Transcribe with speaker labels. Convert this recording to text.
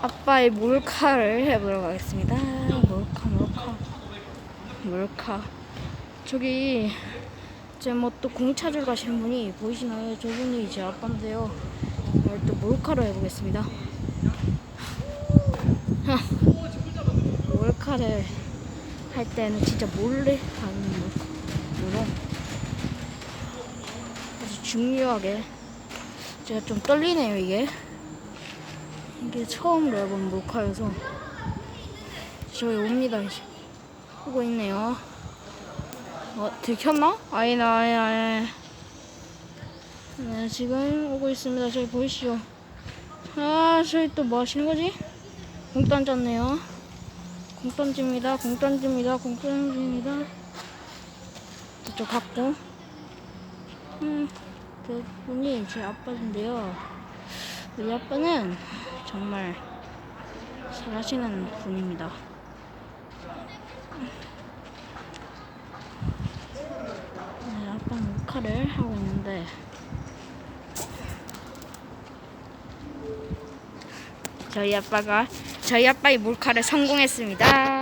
Speaker 1: 아빠의 몰카를 해보도록 하겠습니다. 몰카, 몰카, 몰카. 저기 제 뭐 또 공 찾으러 가시는 분이 보이시나요? 저분이 제 아빠인데요. 오늘 또 몰카를 해보겠습니다. 하, 몰카를 할 때는 진짜 몰래 하는 몰카로 아주 중요하게 제가 좀 떨리네요 이게. 이게 처음으로 해본 몰카여서 저희 옵니다 이제. 오고 있네요. 어 들켰나? 아니다 아니다 아니다 네 지금 오고 있습니다. 저기 보이시죠? 아 저기 또뭐 하시는 거지? 공 던졌네요. 공 던집니다. 공 던집니다. 공 던집니다. 저쪽 갖고. 음 그 분이 제 아빠인데요. 우리 아빠는 정말 잘하시는 분입니다. 네, 아빠는 녹화를 하고 있는데 저희 아빠가 저희 아빠의 몰카를 성공했습니다.